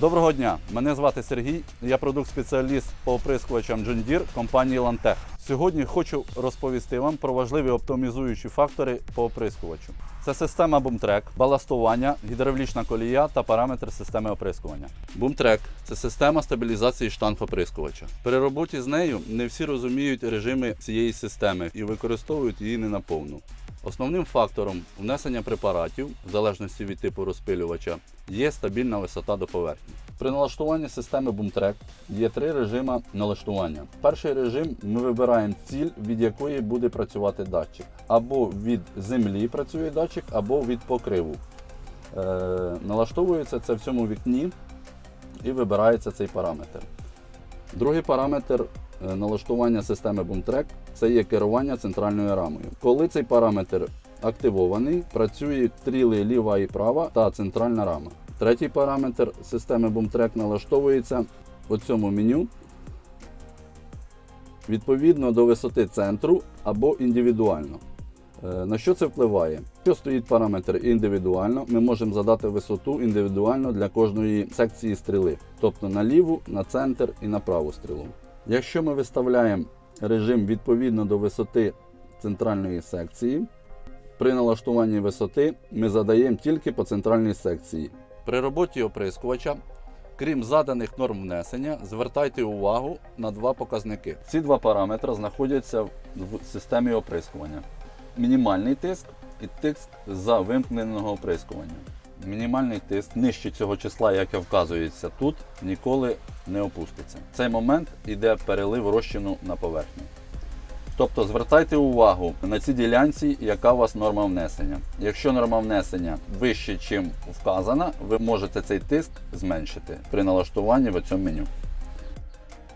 Доброго дня! Мене звати Сергій. Я продукт-спеціаліст по оприскувачам John Deere компанії Lantech. Сьогодні хочу розповісти вам про важливі оптимізуючі фактори по оприскувачу. Це система Boomtrack, баластування, гідравлічна колія та параметри системи оприскування. Boomtrack – це система стабілізації штанг оприскувача. При роботі з нею не всі розуміють режими цієї системи і використовують її не на повну. Основним фактором внесення препаратів, в залежності від типу розпилювача, є стабільна висота до поверхні. При налаштуванні системи Boomtrack є три режими налаштування. Перший режим ми вибираємо ціль, від якої буде працювати датчик. Або від землі працює датчик, або від покриву. Е, налаштовується це в цьому вікні і вибирається цей параметр. Другий параметр е, налаштування системи Boomtrack це є керування центральною рамою. Коли цей параметр активований, працюють стріли ліва і права та центральна рама. Третій параметр системи Boomtrack налаштовується у цьому меню відповідно до висоти центру або індивідуально. Е, На що це впливає? Якщо стоїть параметр індивідуально, ми можемо задати висоту індивідуально для кожної секції стріли, тобто на ліву, на центр і на праву стрілу. Якщо ми виставляємо режим відповідно до висоти центральної секції, при налаштуванні висоти ми задаємо тільки по центральній секції. При роботі оприскувача, крім заданих норм внесення, звертайте увагу на два показники. Ці два параметри знаходяться в системі оприскування мінімальний тиск і тиск за вимкненого оприскування. Мінімальний тиск нижче цього числа, яке вказується тут, ніколи не опуститься. В цей момент йде перелив розчину на поверхню. Тобто звертайте увагу на цій ділянці, яка у вас норма внесення. Якщо норма внесення вище, ніж вказана, ви можете цей тиск зменшити при налаштуванні в цьому меню.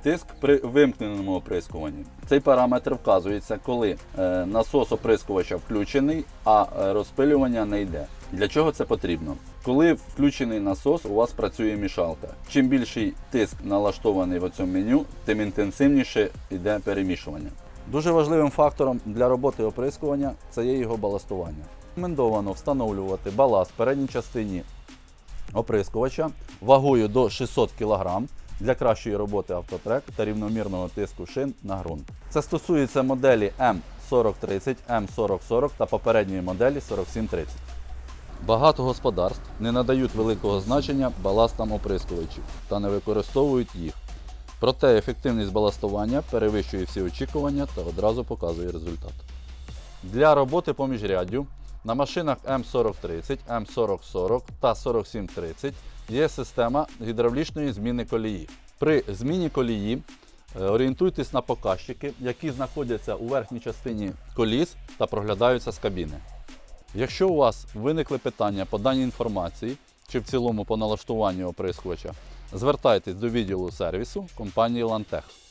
Тиск при вимкненому оприскуванні. Цей параметр вказується, коли е, насос оприскувача включений, а е, розпилювання не йде. Для чого це потрібно? Коли включений насос, у вас працює мішалка. Чим більший тиск налаштований в цьому меню, тим інтенсивніше йде перемішування. Дуже важливим фактором для роботи оприскування це є його баластування. Рекомендовано встановлювати баласт в передній частині оприскувача вагою до 600 кг для кращої роботи автотрек та рівномірного тиску шин на ґрунт. Це стосується моделі М4030, М4040 та попередньої моделі 4730. Багато господарств не надають великого значення баластам оприскувачів та не використовують їх. Проте ефективність баластування перевищує всі очікування та одразу показує результат. Для роботи по міжряддю на машинах М4030, М4040 та 4730 є система гідравлічної зміни колії. При зміні колії е, орієнтуйтесь на показчики, які знаходяться у верхній частині коліс та проглядаються з кабіни. Якщо у вас виникли питання по даній інформації чи в цілому по налаштуванню оприскувача, звертайтесь до відділу сервісу компанії Lantech.